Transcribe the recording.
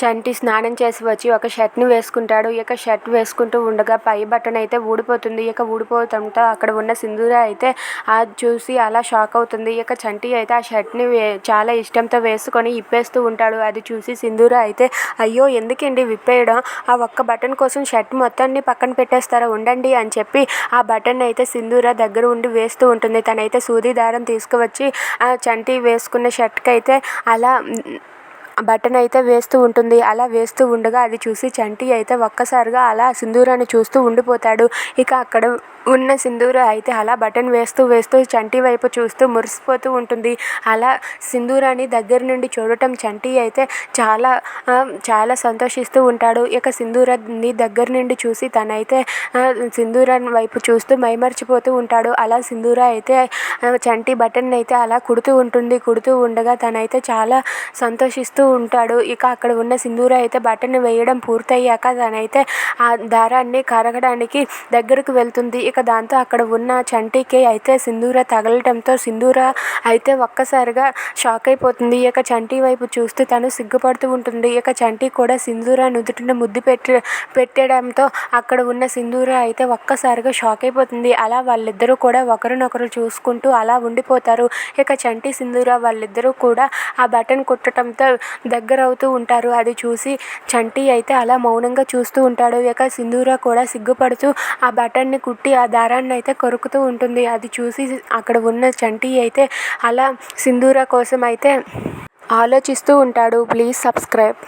చంటి స్నానం చేసి వచ్చి ఒక షర్ట్ని వేసుకుంటాడు. ఇక షర్ట్ వేసుకుంటూ ఉండగా పై బటన్ అయితే ఊడిపోతుంది. ఇక ఊడిపోతుంటే అక్కడ ఉన్న సింధూర అయితే అది చూసి అలా షాక్ అవుతుంది. ఇక చంటి అయితే ఆ షర్ట్ని చాలా ఇష్టంతో వేసుకొని ఇప్పేస్తూ ఉంటాడు. అది చూసి సింధూర అయితే అయ్యో ఎందుకండి విప్పేయడం? ఆ ఒక్క బటన్ కోసం షర్ట్ మొత్తాన్ని పక్కన పెట్టేస్తారా? ఉండండి అని చెప్పి ఆ బటన్ అయితే సింధూర దగ్గర ఉండి వేస్తూ ఉంటుంది. తనైతే సూది దారం తీసుకువచ్చి ఆ చంటి వేసుకున్న షర్ట్కి అయితే అలా బటన్ అయితే వేస్తూ ఉంటుంది. అలా వేస్తూ ఉండగా అది చూసి చంటి అయితే ఒక్కసారిగా అలా సింధూరాన్ని చూస్తూ ఉండిపోతాడు. ఇక అక్కడ ఉన్న సింధూర అయితే అలా బటన్ వేస్తూ వేస్తూ చంటి వైపు చూస్తూ మురిసిపోతూ ఉంటుంది. అలా సింధూరాన్ని దగ్గర నుండి చూడటం చంటి అయితే చాలా చాలా సంతోషిస్తూ ఉంటాడు. ఇక సింధూరాన్ని దగ్గర నుండి చూసి తనైతే సింధూరాన్ని వైపు చూస్తూ మైమర్చిపోతూ ఉంటాడు. అలా సింధూర అయితే చంటి బటన్ అయితే అలా కుడుతూ ఉంటుంది. కుడుతూ ఉండగా తనైతే చాలా సంతోషిస్తూ ఉంటాడు. ఇక అక్కడ ఉన్న సింధూర అయితే బటన్ వేయడం పూర్తయ్యాక తనైతే ఆ దారాన్ని కరగడానికి దగ్గరకు వెళ్తుంది. ఇక దాంతో అక్కడ ఉన్న చంటికి అయితే సింధూర తగలటంతో సింధూర అయితే ఒక్కసారిగా షాక్ అయిపోతుంది. ఇక చంటి వైపు చూస్తూ తను సిగ్గుపడుతూ ఉంటుంది. ఇక చంటి కూడా సింధూర నుదుటిన ముద్దు పెట్టి పెట్టడంతో అక్కడ ఉన్న సింధూర అయితే ఒక్కసారిగా షాక్ అయిపోతుంది. అలా వాళ్ళిద్దరూ కూడా ఒకరినొకరు చూసుకుంటూ అలా ఉండిపోతారు. ఇక చంటి సింధూర వాళ్ళిద్దరూ కూడా ఆ బటన్ కుట్టడంతో దగ్గర అవుతూ ఉంటారు. అది చూసి చంటి అయితే అలా మౌనంగా చూస్తూ ఉంటాడు. ఇక సింధూర కూడా సిగ్గుపడుతూ ఆ బటన్ని కుట్టి ఆ దారాన్ని అయితే కొరుకుతూ ఉంటుంది. అది చూసి అక్కడ ఉన్న చంటి అయితే అలా సింధూర కోసం అయితే ఆలోచిస్తూ ఉంటాడు. Please subscribe.